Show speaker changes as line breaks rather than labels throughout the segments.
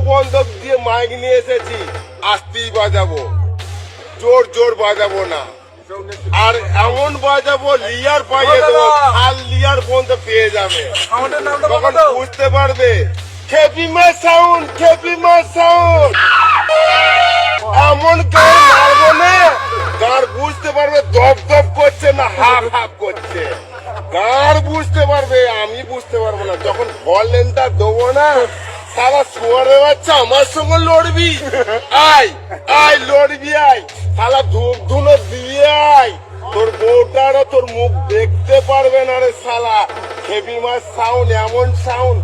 Mic নিয়ে এসেছি আস্তেই বাজাবো। জোর জোর বাজাবো না। আর এমন বাজাবো লিয়ার পাইয়ে দেবো খাল লিয়ার পর্যন্ত পেয়ে যাবে। তখন বুঝতে পারবে খেপিমা সাউন্ড খেপিমা সাউন্ড। এমন গান মারবো না গান বুঝতে পারবে দপ দপ করছে না হাফ হাফ করছে। গান বুঝতে পারবে আমি বুঝতে পারব না। যখন ভলেনটা দেবো না সারা শুয়ারে বাচ্চা, আমার সঙ্গে লড়বি। আয় আয়, লড়বি, আয়। সালা ধূপ ধুনো দিয়ে আয়। তোর বউটার তোর মুখ দেখতে পারবে না রে শালা। হেভি মাছ সাউন্ড এমন সাউন্ড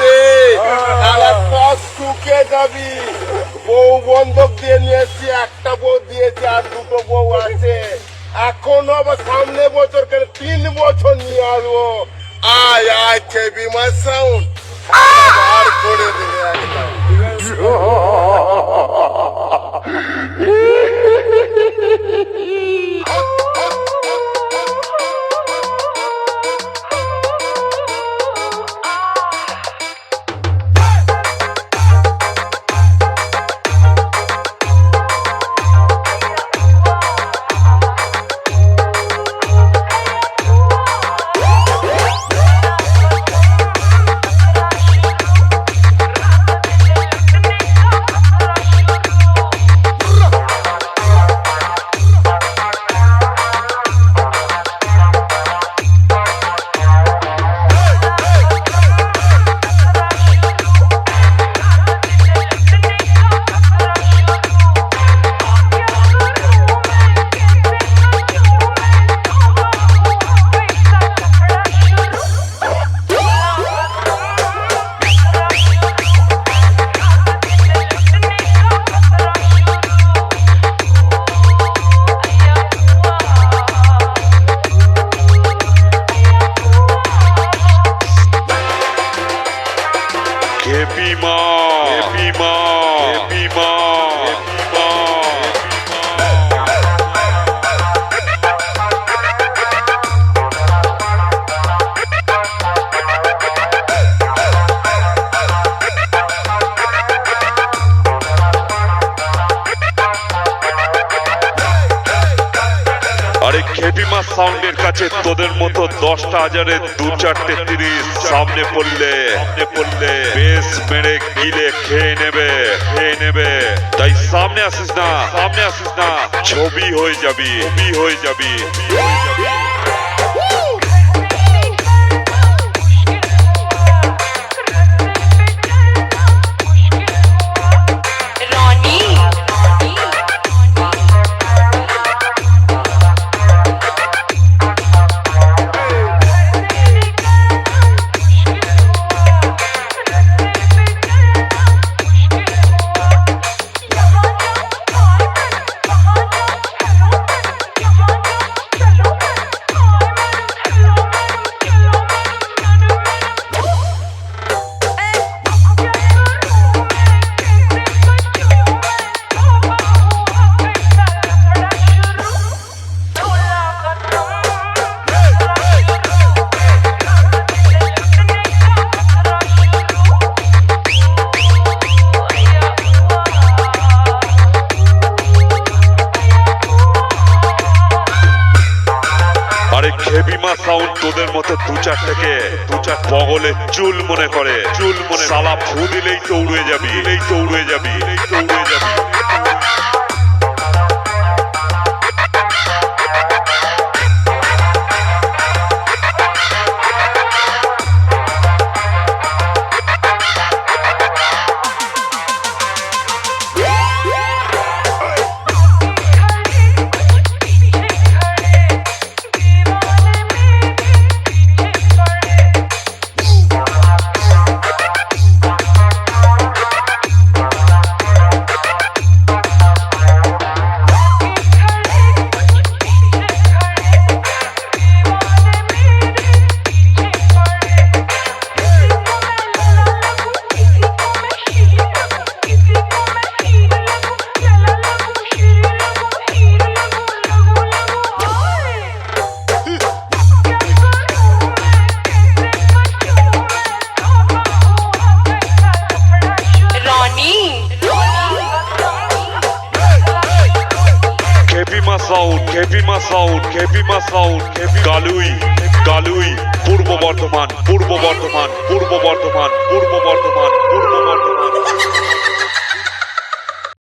রে। যাবি। বউ দিয়ে একটা বউ দুটো বউ আছে। এখনও আবার সামনে বছর কেন তিন বছর নিয়ে আসব। আয় আয় মাছ সাউন্ড করে দেবে একদম
কেপি মা মা কেপি মা আরে খেপিমা সাউন্ডের কাছে তোদের মতো দশটা হাজারের দু চারটে তিরিশ সামনে পড়লে সামনে পড়লে। বেশ মেরে গিলে খেয়ে নেবে খেয়ে নেবে। তাই সামনে আসিস না, সামনে আসিস না। ছবি হয়ে যাবি, ছবি হয়ে যাবি হয়ে যাবি। আরে সাউন্ড তোদের মতো দু চারটাকে, দু চার বগলে চুল মনে করে, চুল মনে সালা ফু দিলেই তো উড়ে যাবি এই তো উড়ে যাবি এই তো উড়ে যাবি। সাউন্ড খেপিমা সাউন্ড খেপি গালুই গালুই, পূর্ব বর্ধমান পূর্ব বর্ধমান পূর্ব বর্ধমান পূর্ব বর্ধমান পূর্ব বর্ধমান।